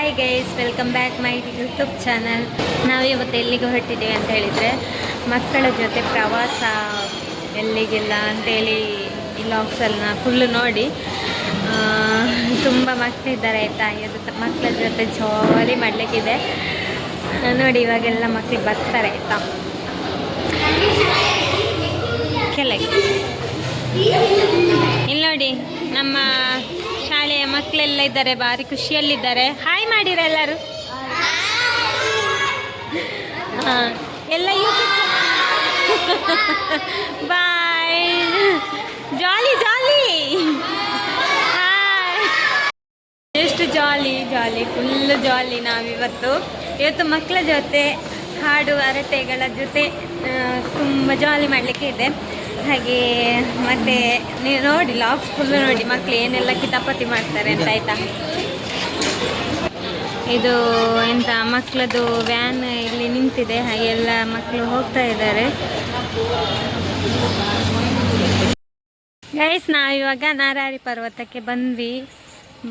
Hi guys welcome back my YouTube channel ನಾವು ಇವತ್ತು ಎಲ್ಲಿಗೆ ಹೊರಟಿದ್ದೀವಿ ಅಂತ ಹೇಳಿದರೆ, ಮಕ್ಕಳ ಜೊತೆ ಪ್ರವಾಸ ಎಲ್ಲಿಗೆಲ್ಲ ಅಂತೇಳಿ ಈ ಲಾಗ್ಸನ್ನ ಫುಲ್ಲು ನೋಡಿ. ತುಂಬ ಮಕ್ಕಳಿದ್ದಾರೆ ಆಯಿತಾ? ಇದ್ರ ಮಕ್ಕಳ ಜೊತೆ ಜಾಲಿ ಮಾಡಲಿಕ್ಕಿದೆ. ನೋಡಿ ಇವಾಗೆಲ್ಲ ಮಕ್ಕಳಿಗೆ ಬರ್ತಾರೆ ಆಯ್ತಾ? ಕೆಳಗೆ. ಇಲ್ಲಿ ನೋಡಿ, ನಮ್ಮ ಶಾಲೆಯ ಮಕ್ಕಳೆಲ್ಲ ಇದ್ದಾರೆ, ಭಾರಿ ಖುಷಿಯಲ್ಲಿದ್ದಾರೆ. ಹಾಯ್ ಮಾಡಿರ ಎಲ್ಲರೂ. ಎಲ್ಲ ಎಲ್ಲ ಬಾಯ್ ಜಾಲಿ ಜಾಲಿ ಎಷ್ಟು ಜಾಲಿ ಜಾಲಿ ಫುಲ್ ಜಾಲಿ ನಾವಿವತ್ತು. ಇವತ್ತು ಮಕ್ಕಳ ಜೊತೆ ಹಾಡು ಅರಟೆಗಳ ಜೊತೆ ತುಂಬ ಜಾಲಿ ಮಾಡಲಿಕ್ಕೆ ಇದೆ. ಹಾಗೆ ಮತ್ತೆ ನೀವು ನೋಡಿ ಲಾಕ್ ಫುಲ್ಲು ನೋಡಿ ಮಕ್ಕಳು ಏನೆಲ್ಲ ಕಿತಾಪತಿ ಮಾಡ್ತಾರೆ ಅಂತ ಆಯ್ತಾ? ಇದು ಎಂತ ಮಕ್ಕಳದು ವ್ಯಾನ್ ಇಲ್ಲಿ ನಿಂತಿದೆ, ಹಾಗೆ ಎಲ್ಲ ಮಕ್ಕಳು ಹೋಗ್ತಾ ಇದ್ದಾರೆ. ಗೈಸ್ ನಾವಿವಾಗ ನಾರಾರಿ ಪರ್ವತಕ್ಕೆ ಬಂದ್ವಿ.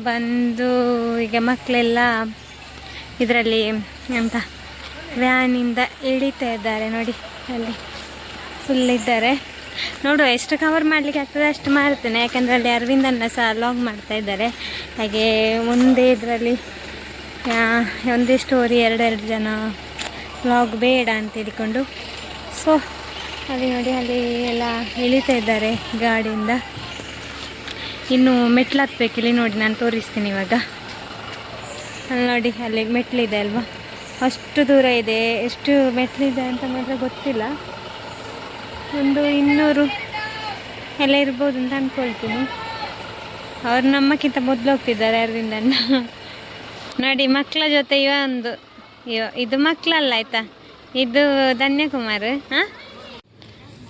ಬಂದು ಈಗ ಮಕ್ಕಳೆಲ್ಲ ಇದರಲ್ಲಿ ಎಂತ ವ್ಯಾನಿಂದ ಇಳಿತಾ ಇದ್ದಾರೆ ನೋಡಿ, ಅಲ್ಲಿ ಫುಲ್ ಇದ್ದಾರೆ. ನೋಡುವ ಎಷ್ಟು ಕವರ್ ಮಾಡಲಿಕ್ಕೆ ಆಗ್ತದೆ ಅಷ್ಟು ಮಾಡ್ತೇನೆ ಯಾಕಂದರೆ ಅಲ್ಲಿ ಅರವಿಂದನ್ನ ಸಹ ಲಾಗ್ ಮಾಡ್ತಾ ಇದ್ದಾರೆ. ಹಾಗೆ ಒಂದೇ ಇದರಲ್ಲಿ ಒಂದೇ ಸ್ಟೋರಿ ಎರಡೆರಡು ಜನ ಲಾಗ್ ಬೇಡ ಅಂತ ಹೇಳಿಕೊಂಡು. ಸೊ ಅಲ್ಲಿ ನೋಡಿ, ಅಲ್ಲಿ ಎಲ್ಲ ಇಳಿತಾ ಇದ್ದಾರೆ ಗಾಡಿಯಿಂದ. ಇನ್ನು ಮೆಟ್ಲು ಹತ್ಬೇಕಿಲ್ಲಿ ನೋಡಿ, ನಾನು ತೋರಿಸ್ತೀನಿ ಇವಾಗ. ಅಲ್ಲಿ ನೋಡಿ, ಅಲ್ಲಿ ಮೆಟ್ಲಿದೆ ಅಲ್ವಾ? ಅಷ್ಟು ದೂರ ಇದೆ. ಎಷ್ಟು ಮೆಟ್ಲಿದೆ ಅಂತ ಮಾತ್ರ ಗೊತ್ತಿಲ್ಲ. ಒಂದು ಇನ್ನೂರು ಎಲ್ಲ ಇರ್ಬೋದು ಅಂತ ಅಂದ್ಕೊಳ್ತೀನಿ ಅವ್ರು ನಮ್ಮಕ್ಕಿಂತ ಮೊದಲು ಹೋಗ್ತಿದ್ದಾರೆ ಅದರಿಂದ ನೋಡಿ, ಮಕ್ಕಳ ಜೊತೆ ಇವ ಒಂದು, ಇವ, ಇದು ಮಕ್ಕಳಲ್ಲ ಆಯ್ತಾ? ಇದು ಧನ್ಯಕುಮಾರ್, ಹಾಂ?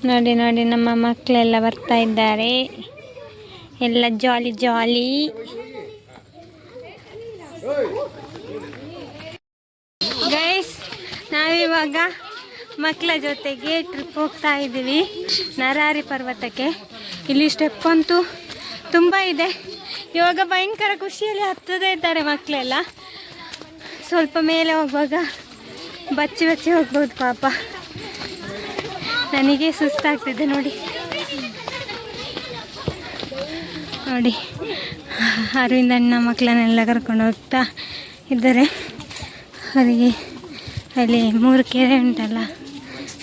ನೋಡಿ ನೋಡಿ, ನಮ್ಮ ಮಕ್ಕಳೆಲ್ಲ ಬರ್ತಾ ಇದ್ದಾರೆ. ಎಲ್ಲ ಜಾಲಿ ಜಾಲಿ. ಗೈಸ್ ನಾವಿವಾಗ ಮಕ್ಕಳ ಜೊತೆಗೆ ಟ್ರಿಪ್ ಹೋಗ್ತಾ ಇದ್ದೀವಿ ನರಾರಿ ಪರ್ವತಕ್ಕೆ. ಇಲ್ಲಿ ಸ್ಟೆಪ್ ಅಂತೂ ತುಂಬ ಇದೆ. ಇವಾಗ ಭಯಂಕರ ಖುಷಿಯಲ್ಲಿ ಹತ್ತದೇ ಇದ್ದಾರೆ ಮಕ್ಕಳೆಲ್ಲ. ಸ್ವಲ್ಪ ಮೇಲೆ ಹೋಗುವಾಗ ಬಚ್ಚಿ ಬಚ್ಚಿ ಹೋಗ್ಬೋದು ಪಾಪ. ನನಗೆ ಸುಸ್ತಾಗ್ತಿದೆ ನೋಡಿ. ನೋಡಿ. ಅರವಿಂದ ಅಣ್ಣ ಮಕ್ಕಳನ್ನೆಲ್ಲ ಕರ್ಕೊಂಡು ಹೋಗ್ತಾ ಇದ್ದಾರೆ. ಅವರಿಗೆ ಅಲ್ಲಿ ಮೂರು ಕೆರೆ ಉಂಟಲ್ಲ.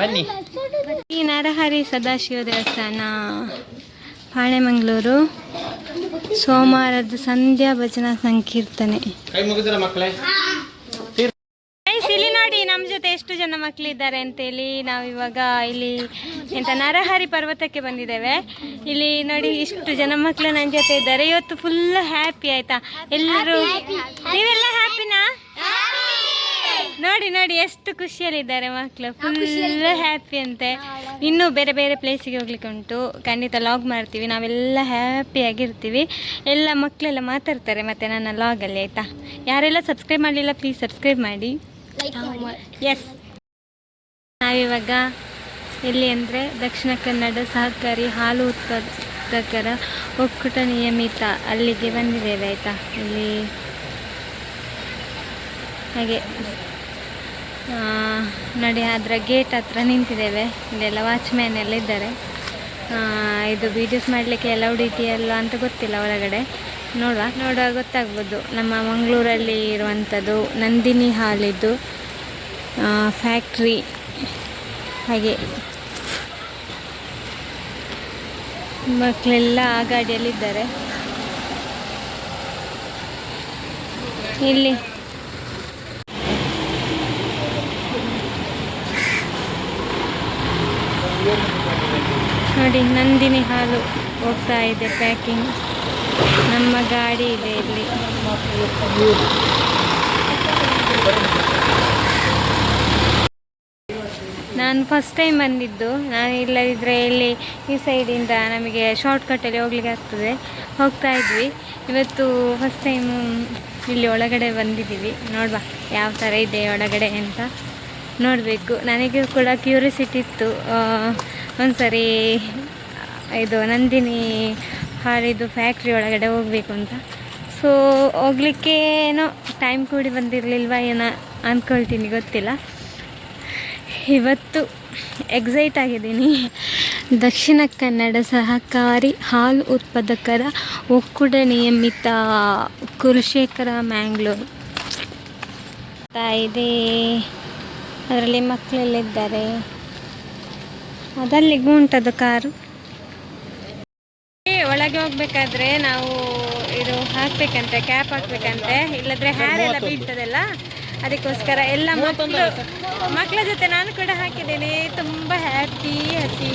ಬನ್ನಿ. ಈ ನರಹರಿ ಸದಾಶಿವ ದೇವಸ್ಥಾನ ಪಾಳೆಮಂಗ್ಳೂರು. ಸೋಮವಾರದ ಸಂಧ್ಯಾ ಭಜನಾ ಸಂಕೀರ್ತನೆ. ಇಲ್ಲಿ ನೋಡಿ ನಮ್ಮ ಜೊತೆ ಎಷ್ಟು ಜನ ಮಕ್ಕಳಿದ್ದಾರೆ ಅಂತೇಳಿ ನಾವು ಇವಾಗ ಇಲ್ಲಿ ಎಂತ ನರಹರಿ ಪರ್ವತಕ್ಕೆ ಬಂದಿದ್ದೇವೆ. ಇಲ್ಲಿ ನೋಡಿ ಇಷ್ಟು ಜನ ಮಕ್ಕಳು ನನ್ನ ಜೊತೆ ಇದ್ದಾರೆ. ಇವತ್ತು ಫುಲ್ ಹ್ಯಾಪಿ ಆಯ್ತಾ? ಎಲ್ಲರೂ ನೀವೆಲ್ಲ ಹ್ಯಾಪಿನಾ ನೋಡಿ ನೋಡಿ ಎಷ್ಟು ಖುಷಿಯಲ್ಲಿದ್ದಾರೆ ಮಕ್ಕಳು ಫುಲ್ ಹ್ಯಾಪಿ ಅಂತೆ. ಇನ್ನೂ ಬೇರೆ ಬೇರೆ ಪ್ಲೇಸಿಗೆ ಹೋಗ್ಲಿಕ್ಕೆ ಉಂಟು. ಖಂಡಿತ ಲಾಗ್ ಮಾಡ್ತೀವಿ. ನಾವೆಲ್ಲ ಹ್ಯಾಪಿಯಾಗಿರ್ತೀವಿ ಎಲ್ಲ ಮಕ್ಕಳೆಲ್ಲ ಮಾತಾಡ್ತಾರೆ ಮತ್ತೆ ನನ್ನ ಲಾಗಲ್ಲಿ ಆಯಿತಾ? ಯಾರೆಲ್ಲ ಸಬ್ಸ್ಕ್ರೈಬ್ ಮಾಡಲಿಲ್ಲ ಪ್ಲೀಸ್ ಸಬ್ಸ್ಕ್ರೈಬ್ ಮಾಡಿ. ಎಸ್ ನಾವಿವಾಗ ಎಲ್ಲಿ ಅಂದರೆ ದಕ್ಷಿಣ ಕನ್ನಡ ಸಹಕಾರಿ ಹಾಲು ಉತ್ಪಾದಕರ ಒಕ್ಕೂಟ ನಿಯಮಿತ ಅಲ್ಲಿಗೆ ಬಂದಿದ್ದೇವೆ ಆಯಿತಾ? ಇಲ್ಲಿ ಹಾಗೆ ನೋಡಿ, ಅದರ ಗೇಟ್ ಹತ್ರ ನಿಂತಿದ್ದೇವೆ. ಇಲ್ಲೆಲ್ಲ ವಾಚ್ಮ್ಯಾನ್ ಎಲ್ಲ ಇದ್ದಾರೆ. ಇದು ವೀಡಿಯೋಸ್ ಮಾಡಲಿಕ್ಕೆ ಅಲೌಡ್ ಇದೆಯಲ್ಲ ಅಂತ ಗೊತ್ತಿಲ್ಲ ಹೊರಗಡೆ ನೋಡುವ. ನೋಡುವ, ಗೊತ್ತಾಗ್ಬೋದು. ನಮ್ಮ ಮಂಗಳೂರಲ್ಲಿ ಇರುವಂಥದ್ದು ನಂದಿನಿ ಹಾಲಿದ್ದು ಫ್ಯಾಕ್ಟ್ರಿ ಹಾಗೆ. ಮಕ್ಕಳೆಲ್ಲ ಆ ಗಾಡಿಯಲ್ಲಿದ್ದಾರೆ. ಇಲ್ಲಿ. ನೋಡಿ ನಂದಿನಿ ಹಾಲು ಹೋಗ್ತಾ ಇದೆ ಪ್ಯಾಕಿಂಗ್ ನಮ್ಮ ಗಾಡಿ ಇದೆ ಇಲ್ಲಿ. ನಾನು ಫಸ್ಟ್ ಟೈಮ್ ಬಂದಿದ್ದು. ನಾನು ಇಲ್ಲದಿದ್ದರೆ ಇಲ್ಲಿ ಈ ಸೈಡಿಂದ ನಮಗೆ ಶಾರ್ಟ್ಕಟ್ಟಲ್ಲಿ ಹೋಗ್ಲಿಕ್ಕೆ ಆಗ್ತದೆ. ಹೋಗ್ತಾ ಇದ್ವಿ. ಇವತ್ತು ಫಸ್ಟ್ ಟೈಮು ಇಲ್ಲಿ ಒಳಗಡೆ ಬಂದಿದ್ದೀವಿ. ನೋಡುವ ಯಾವ ಥರ ಇದೆ ಒಳಗಡೆ ಅಂತ ನೋಡಬೇಕು. ನನಗೆ ಕೂಡ ಕ್ಯೂರಿಯಾಸಿಟಿ ಇತ್ತು. ಒಂದ್ಸರಿ, ಇದು ನಂದಿನಿ ಹಾಲಿದು ಫ್ಯಾಕ್ಟ್ರಿ ಒಳಗಡೆ ಹೋಗಬೇಕು ಅಂತ. ಸೊ ಹೋಗ್ಲಿಕ್ಕೆ ಏನೋ ಟೈಮ್ ಕೂಡಿ ಬಂದಿರಲಿಲ್ವ ಏನೋ ಅಂದ್ಕೊಳ್ತೀನಿ ಗೊತ್ತಿಲ್ಲ. ಇವತ್ತು ಎಕ್ಸೈಟ್ ಆಗಿದ್ದೀನಿ. ದಕ್ಷಿಣ ಕನ್ನಡ ಸಹಕಾರಿ ಹಾಲು ಉತ್ಪಾದಕರ ಒಕ್ಕೂಟ ನಿಯಮಿತ ಕುರುಶೇಖರ ಮ್ಯಾಂಗ್ಳೂರು. ತಾಯಿದೆ, ಅದರಲ್ಲಿ ಮಕ್ಕಳೆಲ್ಲಿದ್ದಾರೆ ಅದಲ್ಲಿ ಉಂಟದು ಕಾರು. ಒಳಗೆ ಹೋಗ್ಬೇಕಾದ್ರೆ ನಾವು ಇದು ಹಾಕ್ಬೇಕಂತೆ ಕ್ಯಾಪ್ ಹಾಕ್ಬೇಕಂತೆ. ಇಲ್ಲದ್ರೆ ಹ್ಯಾರ್ ಎಲ್ಲ ಬೀಳ್ತದಲ್ಲ? ಅದಕ್ಕೋಸ್ಕರ ಎಲ್ಲ ಮಕ್ಕಳು ಮಕ್ಕಳ ಜೊತೆ ನಾನು ಕೂಡ ಹಾಕಿದ್ದೀನಿ. ತುಂಬ ಹ್ಯಾಪಿ ಹ್ಯಾಪಿ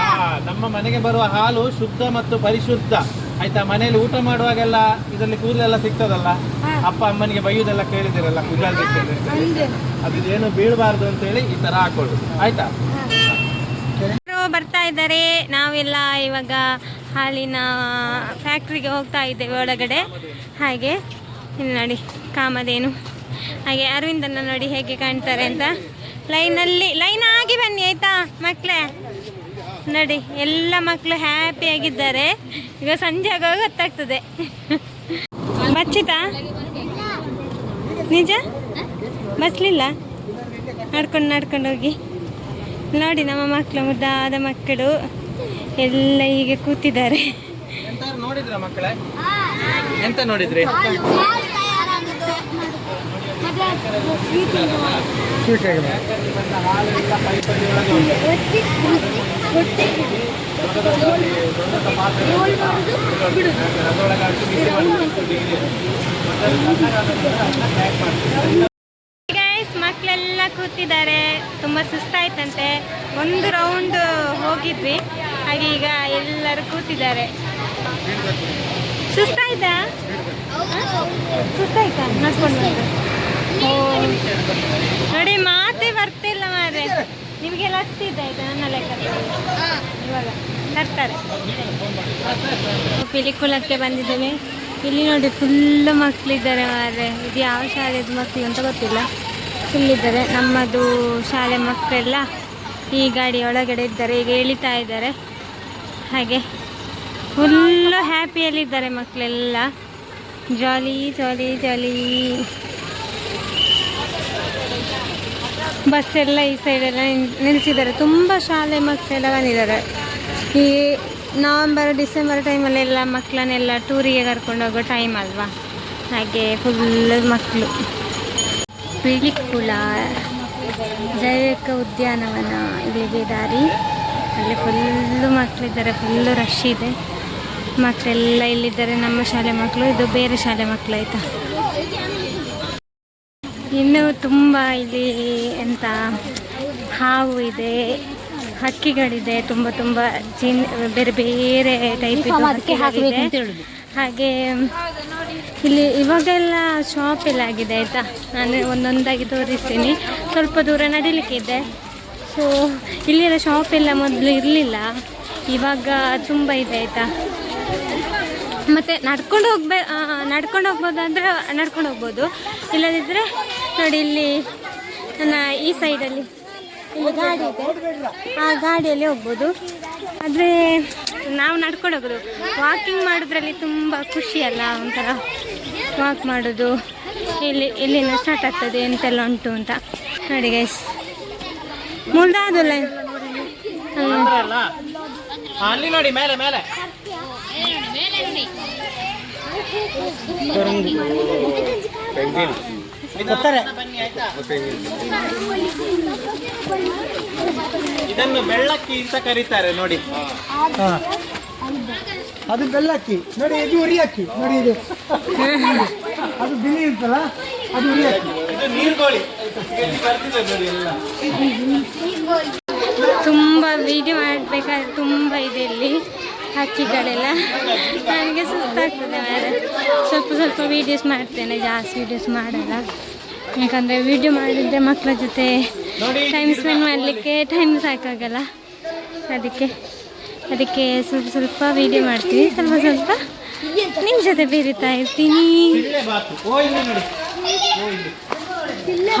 ಆ, ನಮ್ಮ ಮನೆಗೆ ಬರುವ ಹಾಲು ಶುದ್ಧ ಮತ್ತು ಪರಿಶುದ್ಧ. ಆಯ್ತಾ? ಮನೆಯಲ್ಲಿ ಊಟ ಮಾಡುವಾಗೆಲ್ಲ ಇದರಲ್ಲಿ ಕೂದಲೆಲ್ಲ ಸಿಗ್ತದಲ್ಲ? ಅಪ್ಪ ಅಮ್ಮನಿಗೆ ಬೈಯುದೆಲ್ಲ ಕೇಳಿದಿರಲ್ಲ ಕುಜಾಲ್ ಅದೇನು ಅದು ಏನು ಬೀಳಬಾರ್ದು ಅಂತೇಳಿ ಈ ತರ ಹಾಕೊಳ್ಳು ಆಯ್ತಾ? ಬರ್ತಾ ಇದ್ದಾರೆ. ನಾವೆಲ್ಲ ಇವಾಗ ಹಾಲಿನ ಫ್ಯಾಕ್ಟ್ರಿಗೆ ಹೋಗ್ತಾ ಇದ್ದೇವೆ ಒಳಗಡೆ. ಹಾಗೆ ಇಲ್ಲಿ ನೋಡಿ ಕಾಮದೇನು ಹಾಗೆ ಅರವಿಂದನ ನೋಡಿ ಹೇಗೆ ಕಾಣ್ತಾರೆ ಅಂತ. ಲೈನಲ್ಲಿ ಲೈನ್ ಆಗಿ ಬನ್ನಿ ಆಯ್ತಾ? ಮಕ್ಕಳೇ ನೋಡಿ ಎಲ್ಲ ಮಕ್ಕಳು ಹ್ಯಾಪಿಯಾಗಿದ್ದಾರೆ ಈಗ ಸಂಜೆ ಆಗುವಾಗ ಗೊತ್ತಾಗ್ತದೆ. ಬಚ್ಚಿತಾ? ನಿಜ? ಬಸ್ಲಿಲ್ಲ ನಡ್ಕೊಂಡು ನಡ್ಕೊಂಡು ಹೋಗಿ. ನೋಡಿ ನಮ್ಮ ಮಕ್ಕಳು ಮುದ್ದಾದ ಮಕ್ಕಳು. ಎಲ್ಲ ಹೀಗೆ ಕೂತಿದ್ದಾರೆ. ಎಂತ ನೋಡಿದ್ರ? ಮಕ್ಕಳೆಲ್ಲ ಕೂತಿದ್ದಾರೆ. ತುಂಬ ಸುಸ್ತಾಯ್ತಂತೆ. ಒಂದು ರೌಂಡ್ ಹೋಗಿದ್ವಿ. ಹಾಗೆ ಈಗ ಎಲ್ಲರೂ ಕೂತಿದ್ದಾರೆ. ಸುಸ್ತಾಯ್ತಾ? ಸುಸ್ತಾಯ್ತಾ? ನೋಡಿ, ಮಾತೇ ಬರ್ತಿಲ್ಲ ಮಾರೆ ಹತ್ತಿದೆ ಆಯ್ತಾ? ನನ್ನ ಲೆಕ್ಕ ಇವಾಗ ತರ್ತಾರೆ. ಪಿಲಿಕುಲಕ್ಕೆ ಬಂದಿದ್ದೇವೆ. ಇಲ್ಲಿ ನೋಡಿ ಫುಲ್ ಮಕ್ಕಳಿದ್ದಾರೆ ಮಾರೆ ಇದು ಯಾವ ಶಾಲೆದು ಮಕ್ಕಳು ಅಂತ ಗೊತ್ತಿಲ್ಲ. ಫುಲ್ ಇದ್ದಾರೆ. ನಮ್ಮದು ಶಾಲೆ ಮಕ್ಕಳೆಲ್ಲ ಈ ಗಾಡಿ ಒಳಗಡೆ ಇದ್ದಾರೆ. ಈಗ ಎಳಿತಾ ಇದ್ದಾರೆ. ಹಾಗೆ ಫುಲ್ಲು ಹ್ಯಾಪಿಯಲ್ಲಿದ್ದಾರೆ ಮಕ್ಕಳೆಲ್ಲ. ಜಾಲಿ ಜಾಲಿ ಜಾಲಿ ಬಸ್ ಎಲ್ಲ ಈ ಸೈಡೆಲ್ಲ ನಿಲ್ಲಿಸಿದ್ದಾರೆ ತುಂಬ ಶಾಲೆ ಮಕ್ಕಳೆಲ್ಲ ಬಂದಿದ್ದಾರೆ. ಈ ನವಂಬರ್ ಡಿಸೆಂಬರ್ ಟೈಮಲ್ಲೆಲ್ಲ ಮಕ್ಕಳನ್ನೆಲ್ಲ ಟೂರಿಗೆ ಕರ್ಕೊಂಡು ಹೋಗೋ ಟೈಮ್ ಅಲ್ವಾ? ಹಾಗೆ ಫುಲ್ ಮಕ್ಕಳು ಪಿಳಿಕುಳ ಜೈವಿಕ ಉದ್ಯಾನವನ ಇಲ್ಲಿಗೆ ದಾರಿ. ಅಲ್ಲಿ ಫುಲ್ಲು ಮಕ್ಕಳಿದ್ದಾರೆ ಫುಲ್ಲು ರಶ್ ಇದೆ. ಮಕ್ಕಳೆಲ್ಲ ಇಲ್ಲಿದ್ದಾರೆ, ನಮ್ಮ ಶಾಲೆ ಮಕ್ಕಳು ಇದು ಬೇರೆ ಶಾಲೆ ಮಕ್ಕಳು ಆಯಿತಾ? ಇನ್ನು ತುಂಬ ಇಲ್ಲಿ ಎಂತ ಹಾವು ಇದೆ ಹಕ್ಕಿಗಳಿದೆ ತುಂಬ ತುಂಬ ಜೀನ್ ಬೇರೆ ಬೇರೆ ಟೈಪ್ ಹಾಗೆ ಇಲ್ಲಿ ಇವಾಗೆಲ್ಲ ಶಾಪ್ ಎಲ್ಲ ಆಗಿದೆ ಆಯಿತಾ? ನಾನು ಒಂದೊಂದಾಗಿ ತೋರಿಸ್ತೀನಿ. ಸ್ವಲ್ಪ ದೂರ ನಡಿಲಿಕ್ಕಿದೆ ಸೊ ಎಲ್ಲ ಶಾಪ್ ಎಲ್ಲ ಮೊದಲು ಇರಲಿಲ್ಲ. ಇವಾಗ ತುಂಬ ಇದೆ ಆಯಿತಾ? ಮತ್ತು ನಡ್ಕೊಂಡು ಹೋಗ್ಬೇ ನಡ್ಕೊಂಡು ಹೋಗ್ಬೋದಾದ್ರೆ ನಡ್ಕೊಂಡು ಹೋಗ್ಬೋದು. ಇಲ್ಲದಿದ್ದರೆ ನೋಡಿ ಇಲ್ಲಿ ನನ್ನ ಈ ಸೈಡಲ್ಲಿ ಇಲ್ಲಿ ಗಾಡಿ ಇದೆ. ಆ ಗಾಡಿಯಲ್ಲಿ ಹೋಗ್ಬೋದು. ಆದರೆ ನಾವು ನಡ್ಕೊಂಡು ಹೋಗೋದು. ವಾಕಿಂಗ್ ಮಾಡೋದ್ರಲ್ಲಿ ತುಂಬ ಖುಷಿ ಅಲ್ಲ ಒಂಥರ ವಾಕ್ ಮಾಡೋದು. ಇಲ್ಲಿ ಇಲ್ಲಿಂದ ಸ್ಟಾರ್ಟ್ ಆಗ್ತದೆ ಎಂತೆಲ್ಲ ಉಂಟು ಅಂತ. ನೋಡಿ ಗೈಸ್ ಮುಲ್ದಾದಲ್ಲ ಅಲ್ಲ ನೋಡಿ ಮೇಲೆ ಮೇಲೆ. ನಿಧಾನ ಆಯ್ತಾ ಇದನ್ನು ಬೆಳ್ಳಕ್ಕಿ ಅಂತ ಕರೀತಾರೆ ನೋಡಿ. ಹಾ. ಅದು ಬೆಳ್ಳಕ್ಕಿ. ನೋಡಿ ಇದು ಉರಿ ಅಕ್ಕಿ ನೋಡಿ ಇದು. ಅದು ಬಿಳಿ ಇರ್ತಲ್ಲ ಅದು ಉರಿ ಅಕ್ಕಿ ಇದು ನೀರ್ಗೋಳಿ. ಇಲ್ಲಿ ಬರ್ತಿದೆ ನೋಡಿ ಎಲ್ಲ. ತುಂಬ ವಿಡಿಯೋ ಮಾಡಬೇಕಾದ್ರೆ ತುಂಬ ಇದೆ ಇಲ್ಲಿ. ಹಕ್ಕಿಗಳೆಲ್ಲ ನನಗೆ ಸುಸ್ತಾಗ್ತದೆ ಮೇಲೆ ಸ್ವಲ್ಪ ಸ್ವಲ್ಪ ವೀಡಿಯೋಸ್ ಮಾಡ್ತೇನೆ, ಜಾಸ್ತಿ ವೀಡಿಯೋಸ್ ಮಾಡಲ್ಲ. ಯಾಕಂದರೆ ವೀಡಿಯೋ ಮಾಡಿದರೆ ಮಕ್ಕಳ ಜೊತೆ ಟೈಮ್ ಸ್ಪೆಂಡ್ ಮಾಡಲಿಕ್ಕೆ ಟೈಮ್ ಸಾಕಾಗಲ್ಲ. ಅದಕ್ಕೆ ಅದಕ್ಕೆ ಸ್ವಲ್ಪ ಸ್ವಲ್ಪ ವೀಡಿಯೋ ಮಾಡ್ತೀನಿ. ಸ್ವಲ್ಪ ಸ್ವಲ್ಪ ನಿಮ್ಮ ಜೊತೆ ಬೇರಿತಾ ಇರ್ತೀನಿ.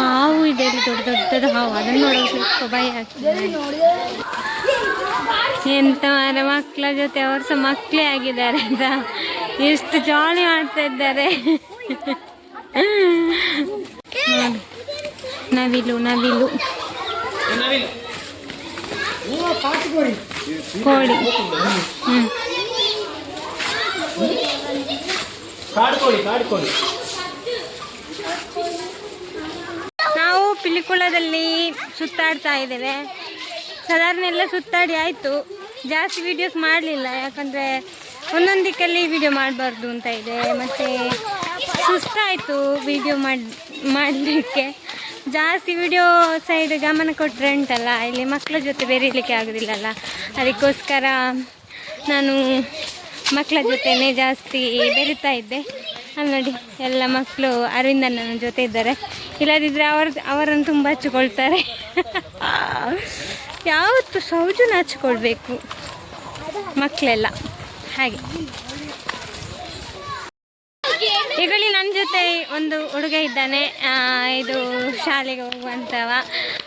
ಹಾವು ಇದೆ, ದೊಡ್ಡ ದೊಡ್ಡದು ಹಾವು. ಅದನ್ನು ನೋಡೋದು ಸ್ವಲ್ಪ ಭಯ ಆಗ್ತದೆ. ಎಂತ ಮರ ಮಕ್ಕಳ ಜೊತೆ ಅವರು ಸಹ ಮಕ್ಕಳೇ ಆಗಿದ್ದಾರೆ ಅಂತ. ಎಷ್ಟು ಜಾಲಿ ಮಾಡ್ತಾ ಇದ್ದಾರೆ. ನವಿಲು ನವಿಲು. ಕೋಳಿ. ನಾವು ಪಿಲಿಕುಳದಲ್ಲಿ ಸುತ್ತಾಡ್ತಾ ಇದ್ದೇವೆ. ಸಾಧಾರಣ ಎಲ್ಲ ಸುತ್ತಾಡಿ ಆಯಿತು. ಜಾಸ್ತಿ ವೀಡಿಯೋಸ್ ಮಾಡಲಿಲ್ಲ. ಯಾಕಂದರೆ ಒಂದೊಂದಕ್ಕಲ್ಲಿ ವೀಡಿಯೋ ಮಾಡಬಾರ್ದು ಅಂತ ಇದೆ. ಮತ್ತು ಸುಸ್ತಾಯಿತು ವೀಡಿಯೋ ಮಾಡಿ, ಮಾಡಲಿಕ್ಕೆ. ಜಾಸ್ತಿ ವಿಡಿಯೋ ಸೈಡ್ ಗಮನ ಕೊಟ್ಟರೆ ಉಂಟಲ್ಲ, ಇಲ್ಲಿ ಮಕ್ಕಳ ಜೊತೆ ಬೆರೀಲಿಕ್ಕೆ ಆಗೋದಿಲ್ಲಲ್ಲ. ಅದಕ್ಕೋಸ್ಕರ ನಾನು ಮಕ್ಕಳ ಜೊತೆನೇ ಜಾಸ್ತಿ ಬೆರೀತಾ ಇದ್ದೆ. ಅಲ್ಲಿ ನೋಡಿ, ಎಲ್ಲ ಮಕ್ಕಳು ಅರವಿಂದ ನನ್ನ ಜೊತೆ ಇದ್ದಾರೆ. ಇಲ್ಲದಿದ್ದರೆ ಅವ್ರ ಅವರನ್ನು ತುಂಬ ಹಚ್ಕೊಳ್ತಾರೆ ಯಾವತ್ತು ಸೌಜು ನಾಚಿಕೊಳ್ಬೇಕು? ಮಕ್ಕಳೆಲ್ಲ ಹಾಗೆ. ಈಗಲಿ ನನ್ನ ಜೊತೆ ಒಂದು ಹುಡುಗ ಇದ್ದಾನೆ. ಇದು ಶಾಲೆಗೆ ಹೋಗುವಂಥವ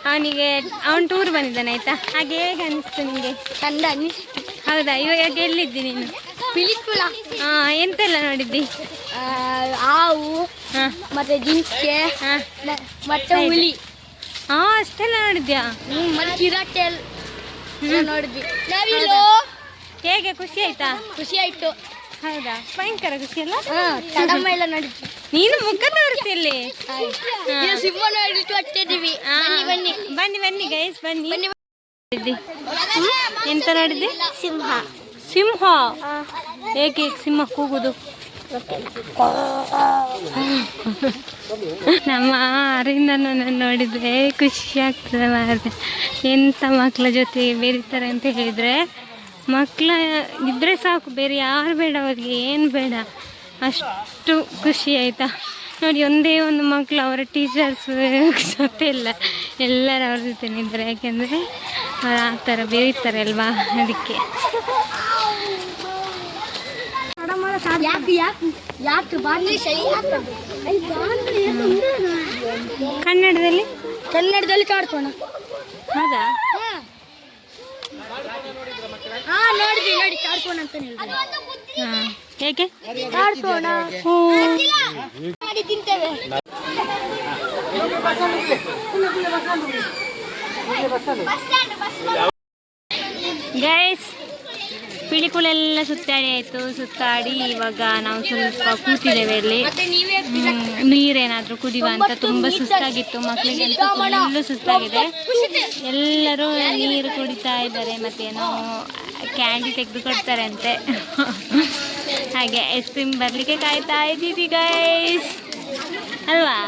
ಅವನಿಗೆ ಅವನು ಟೂರ್ ಬಂದಿದ್ದಾನೆ ಆಯಿತಾ? ಹಾಗೆ ಹೇಗೆ ಅನಿಸ್ತು ನಿಮಗೆ ಚಂದ ಅನಿಸ್ತು. ಹೌದಾ? ಇವಾಗ ಎಲ್ಲಿದ್ದಿ ನೀನು? ಪಿಲಿಕುಳ. ಹಾಂ ಎಂತೆಲ್ಲ ನೋಡಿದ್ದಿ? ಹಾವು ಹಾಂ. ಮತ್ತೆ ಜಿಂಕೆ ಮತ್ತೆ ಹುಲಿ. ಹಾಂ ಅಷ್ಟೆಲ್ಲ ನೋಡಿದ್ಯಾ? ಎಲ್ಲ ನೋಡಿದ್ವಿ. ನವಿಲು ಹೇಗೆ ಖುಷಿ ಆಯ್ತಾ? ಖುಷಿ ಆಯ್ತು. ಹೌದಾ? ಭಯಂಕರ ಖುಷಿ ಅಲ್ಲ ಕಡಮ ಎಲ್ಲ ನೋಡಿದ್ವಿ. ನೀನು ಮುಖ ತೋರಿಸಿ ಇಲ್ಲಿ. ಇದು ಸಿಂಹ ನೋಡಿಟ್ಟು ಹಚ್ಚಿದ್ದೀವಿ ಬನ್ನಿ ಬನ್ನಿ. ಬನ್ನಿ ಬನ್ನಿ ಗೈಸ್ ಬನ್ನಿ. ಎಂತ ನೋಡಿದ್ವಿ ಸಿಂಹ. ಸಿಂಹ? ಏಕೆ ಸಿಂಹ ಕೂಗುದು? ನಮ್ಮ ಅರಿಂದ ನಾನು ನೋಡಿದ್ರೆ ಖುಷಿ ಆಗ್ತದೆ ಮಾರ್ರೆ. ಎಂಥ ಮಕ್ಕಳ ಜೊತೆ ಬೆರೀತಾರೆ ಅಂತ ಹೇಳಿದರೆ ಮಕ್ಕಳ ಇದ್ದರೆ ಸಾಕು, ಬೇರೆ ಯಾರು ಬೇಡ ಅವ್ರಿಗೆ, ಏನು ಬೇಡ. ಅಷ್ಟು ಖುಷಿ ಆಯಿತಾ. ನೋಡಿ, ಒಂದೇ ಒಂದು ಮಕ್ಕಳು ಅವರ ಟೀಚರ್ಸ್ ಜೊತೆ ಇಲ್ಲ, ಎಲ್ಲರೂ ಅವ್ರ ಜೊತೆ ಇದ್ದಾರೆ. ಯಾಕೆಂದರೆ ಅವ್ರು ಆ ಥರ ಬೆರೀತಾರೆ ಅಲ್ವಾ? ಅದಕ್ಕೆ. ಕನ್ನಡದಲ್ಲಿ? ಕನ್ನಡದಲ್ಲಿ ಕಾಡ್ಕೋಣ ಹೌದಾ? ಹಾ. ನೋಡಿದ್ವಿ ನೋಡಿ ಕಾಡ್ಕೋಣ ಅಂತ ಹಾಂ. ಹೇಗೆ ಕಾಡ್ಕೋಣ ಹ್ಞೂ ಮಾಡಿ ತಿಂತೇವೆ. ಗೈಸ್ ಪಿಳಿಕುಳೆಲ್ಲ ಸುತ್ತಾಡಿ ಆಯಿತು. ಸುತ್ತಾಡಿ ಇವಾಗ ನಾವು ಸ್ವಲ್ಪ ಕೂತಿದ್ದೇವೆ ಇಲ್ಲಿ. ನೀರೇನಾದ್ರೂ ಕುಡಿಯುವ ಅಂತ ತುಂಬ ಸುಸ್ತಾಗಿತ್ತು. ಮಕ್ಕಳಿಗೆ ಫುಲ್ಲು ಸುಸ್ತಾಗಿದೆ. ಎಲ್ಲರೂ ನೀರು ಕುಡಿತಾ ಇದ್ದಾರೆ ಮತ್ತೇನೋ ಕ್ಯಾಂಡಿ ತೆಗೆದು ಕೊಡ್ತಾರೆ ಅಂತೆ. ಹಾಗೆ ಐಸ್ ಕ್ರೀಮ್ ಬರಲಿಕ್ಕೆ ಕಾಯ್ತಾ ಇದ್ದೀವಿ ಗೈಸ್ ಅಲ್ವಾ?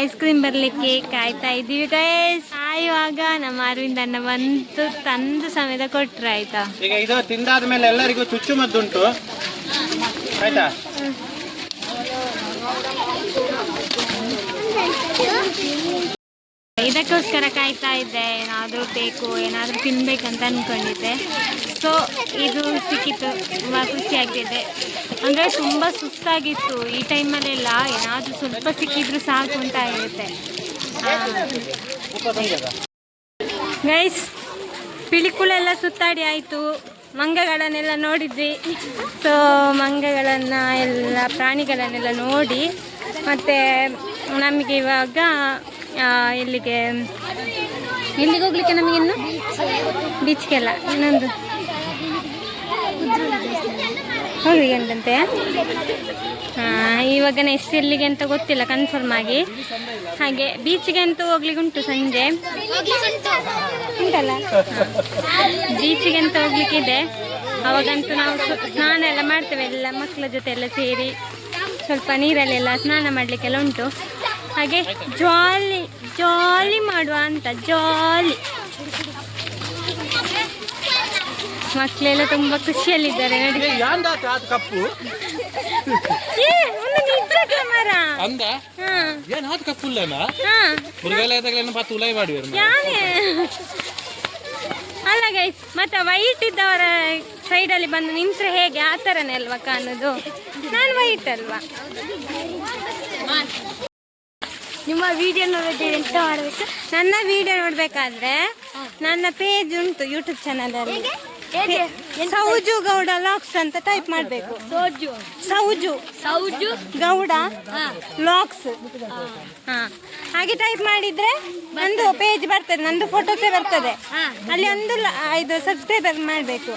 ಐಸ್ ಕ್ರೀಮ್ ಬರಲಿಕ್ಕೆ ಕಾಯ್ತಾ ಇದ್ದೀವಿ ಗೈಸ್ ಕಾಯುವಾಗ ನಮ್ಮ ಅರವಿಂದ್ ಅಣ್ಣ ಬಂದು ತಂದು ಸಮೇತ ಕೊಟ್ರೆ ಆಯ್ತಾ? ಈಗ ಇದು ತಿಂದಾದ್ಮೇಲೆ ಎಲ್ಲರಿಗೂ ಚುಚ್ಚುಮದ್ದುಂಟು ಆಯ್ತಾ? ಇದಕ್ಕೋಸ್ಕರ ಕಾಯ್ತಾ ಇದ್ದೆ ಏನಾದರೂ ಬೇಕು ಏನಾದರೂ ತಿನ್ಬೇಕಂತ ಅಂದ್ಕೊಂಡಿದ್ದೆ ಸೊ ಇದು ಸಿಕ್ಕಿತ್ತು ತುಂಬ ಖುಷಿಯಾಗಿದೆ ಅಂದರೆ ತುಂಬ ಸುಸ್ತಾಗಿತ್ತು. ಈ ಟೈಮಲ್ಲೆಲ್ಲ ಏನಾದರೂ ಸ್ವಲ್ಪ ಸಿಕ್ಕಿದ್ರು ಸಾಕು ಅಂತ ಇರುತ್ತೆ. ಗೈಸ್ ಪಿಲಿಕುಳೆಲ್ಲ ಸುತ್ತಾಡಿ ಆಯಿತು. ಮಂಗಗಳನ್ನೆಲ್ಲ ನೋಡಿದ್ವಿ. ಸೊ ಮಂಗಗಳನ್ನು ಎಲ್ಲ, ಪ್ರಾಣಿಗಳನ್ನೆಲ್ಲ ನೋಡಿ, ಮತ್ತೆ ನಮಗೆ ಇವಾಗ ಇಲ್ಲಿಗೆ ಇಲ್ಲಿಗೆ ಹೋಗ್ಲಿಕ್ಕೆ ನಮಗಿನ್ನು ಬೀಚ್ಗೆಲ್ಲ ಇನ್ನೊಂದು. ಹೋಗ್ಲಿಕ್ಕೆ ಹಾಂ ಇವಾಗ ನೆಕ್ಸ್ಟ್ ಎಲ್ಲಿಗೆ ಅಂತ ಗೊತ್ತಿಲ್ಲ ಕನ್ಫರ್ಮ್ ಆಗಿ. ಹಾಗೆ ಬೀಚ್ಗೆ ಅಂತೂ ಹೋಗ್ಲಿಕ್ಕೆ ಉಂಟು ಸಂಜೆ. ಉಂಟಲ್ಲ? ಬೀಚ್ಗೆ ಅಂತ ಹೋಗ್ಲಿಕ್ಕಿದೆ ಅವಾಗಂತೂ ನಾವು ಸ್ನಾನ ಎಲ್ಲ ಮಾಡ್ತೇವೆ, ಎಲ್ಲ ಮಕ್ಕಳ ಜೊತೆ ಎಲ್ಲ ಸೇರಿ. ಸ್ವಲ್ಪ ನೀರಲ್ಲೆಲ್ಲ ಸ್ನಾನ ಮಾಡಲಿಕ್ಕೆಲ್ಲ ಉಂಟು. ಹಾಗೆ ಜಾಲಿ ಜಾಲಿ ಮಾಡುವ ಅಂತ ಜಾಲಿ ಮಕ್ಕಳೆಲ್ಲ ತುಂಬಾ ಖುಷಿಯಲ್ಲಿದ್ದಾರೆ. ನೋಡಿ ಕಪ್ಪು? ಅಂದ? ಏನ್ ಹಾತ್ ಮಾಡಿವ್ರು ಯಾನೇ? ಅಲ್ಲ ಗೈಸ್ ಮತ್ತೆ ವೈಟ್ ಇದ್ದವರ ಸೈಡಲ್ಲಿ ಬಂದು ನಿಂತ್ರೆ ಹೇಗೆ? ಆ ಥರನೇ ಅಲ್ವಾ ಕಾಣೋದು? ನಾನು ವೈಟ್ ಅಲ್ವಾ? ನಿಮ್ಮ ವಿಡಿಯೋ ನೋಡಿದ್ರೆ ಎಂತ ಮಾಡಬೇಕು? ನನ್ನ ವಿಡಿಯೋ ನೋಡ್ಬೇಕಾದ್ರೆ ನನ್ನ ಪೇಜ್ ಉಂಟು ಯೂಟ್ಯೂಬ್ ಚಾನಲಲ್ಲಿ ಸೌಜು ಗೌಡ ಲಾಕ್ಸ್ ಅಂತ ಟೈಪ್ ಮಾಡಬೇಕು. ಸೌಜು. ಸೌಜು. ಸೌಜು? ಗೌಡ ಲಾಕ್ಸ್. ಹಾ. ಹಾಗೆ ಟೈಪ್ ಮಾಡಿದ್ರೆ ನಂದು ಪೇಜ್ ಬರ್ತದೆ ನಂದು ಫೋಟೋಸೇ ಬರ್ತದೆ. ಅಲ್ಲಿ ಒಂದು ಇದು ಸಬ್ಸ್ಕ್ರೈಬರ್ ಮಾಡಬೇಕು.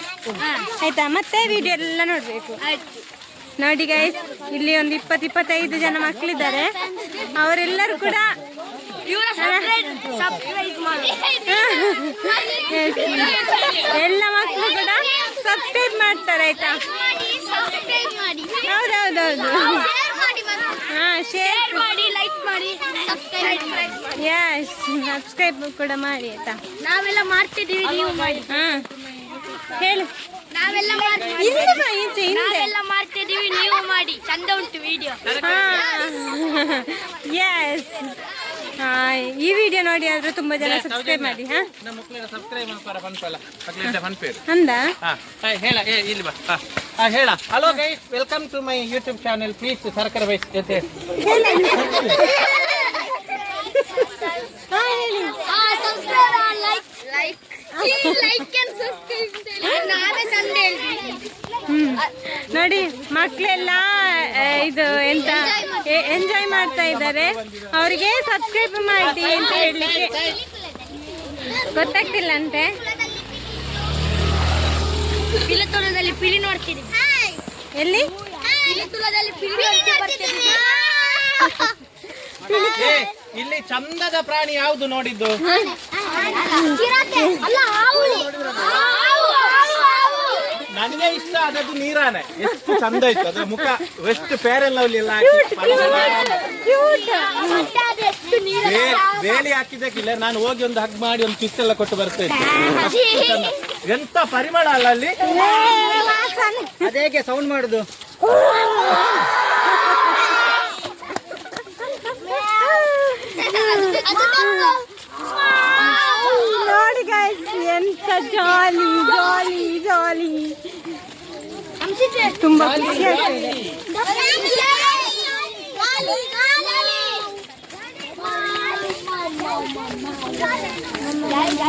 ಆಯ್ತಾ? ಮತ್ತೆ ವಿಡಿಯೋ ಎಲ್ಲ ನೋಡಬೇಕು. ನೋಡಿ ಗೈಸ್ ಇಲ್ಲಿ ಒಂದು ಇಪ್ಪತ್ತು ಇಪ್ಪತ್ತೈದು ಜನ ಮಕ್ಕಳಿದ್ದಾರೆ ಅವರೆಲ್ಲರೂ ಕೂಡ ಎಲ್ಲ ಮಕ್ಕಳು ಕೂಡ ಸಬ್ಸ್ಕ್ರೈಬ್ ಮಾಡ್ತಾರೆ ಆಯ್ತಾ? ಹೌದೌದೌದು. ಹಾ ಶೇರ್ ಮಾಡಿ ಲೈಕ್ ಮಾಡಿ ಯಸ್ ಸಬ್ಸ್ಕ್ರೈಬ್ ಕೂಡ ಮಾಡಿ ಆಯ್ತಾ? ನಾವೆಲ್ಲ ಮಾಡ್ತಿದ್ದೀವಿ ನೀವು ಮಾಡಿ. ಹಾ ಹೇಳು. ನಾವೆಲ್ಲ ಮಾಡ್ತಿದ್ದೀವಿ. ಹಿಂದೆ ನಾವೆಲ್ಲ ಮಾಡ್ತಿದ್ದೀವಿ ನೀವು ಮಾಡಿ. ಚಂದ ಉಂಟು ವಿಡಿಯೋ ಹಾ. ಎಸ್ ಹಾ ಈ ವಿಡಿಯೋ ನೋಡಿ ಆದ್ರೆ ತುಂಬಾ ಜನ ಸಬ್ಸ್ಕ್ರೈಬ್ ಮಾಡಿ ಹಾ? ನಮ್ಮ ಮಕ್ಕಳಿಗೆ ಸಬ್ಸ್ಕ್ರೈಬ್ ಮಾಡ್ಪಾರ ಪನ್ಪಲ್ಲ ಮಕ್ಕಳಿಂದ ಪನ್ಪೇರು ಅಂದ? ಹಾ ಹಾಯ್, ಹೇಳ ಏ ಇಲ್ಲಿ ಬಾ ಹಾ. ಹಾ ಹೇಳ. Hello guys welcome to my YouTube channel please ಸರ್ಕಾರ ವೈಸ್ ಜೊತೆ. ನೋಡಿ ಮಕ್ಕಳೆಲ್ಲ ಇದು ಎಂತ? ಎಂಜಾಯ್ ಮಾಡ್ತಾ ಇದ್ದಾರೆ. ಅವರಿಗೆ ಸಬ್ಸ್ಕ್ರೈಬ್ ಮಾಡಿ ಅಂತ ಹೇಳಲಿಕ್ಕೆ. ಗೊತ್ತಾಗ್ತಿಲ್ಲ ಅಂತೆ ಪಿಲಿತುರದಲ್ಲಿ ಪಿಲಿ ನೋಡ್ತೀನಿ ಎಲ್ಲಿ ಇಲ್ಲಿ ಚಂದದ ಪ್ರಾಣಿ ಯಾವುದು ನೋಡಿದ್ದು? ಅಲ್ಲ ಹಾವು ಹಾವು ನನಗೆ ಇಷ್ಟ ಆದದ್ದು ನೀರಾನೆ. ಎಷ್ಟು ಚಂದ ಇತ್ತು. ಅದ್ರ ಮುಖ ಎಷ್ಟು ಪೇರೆಲ್ಲ ಎಲ್ಲ ಹಾಕಿ ಬೇ- ಬೇಲಿ ಹಾಕಿದ್ದಕ್ಕಿಲ್ಲ. ನಾನು ಹೋಗಿ ಒಂದು ಹಗ್ ಮಾಡಿ ಒಂದು ಕಿಸ್ ಎಲ್ಲ ಕೊಟ್ಟು ಬರ್ತಾ ಇದ್ದೆ. ಅಷ್ಟು ಚಂದ. ಎಂತ ಪರಿಮಳ ಅಲ್ಲ ಅಲ್ಲಿ? ಅದೇಗೆ ಸೌಂಡ್ ಮಾಡುದು? ನೋಡಿ guys, ಎಂತ ಜಾಲಿ ಜಾಲಿ ಜಾಲಿ ತುಂಬಾ ಖುಷಿ ಆಗ್ತಿದೆ Galing.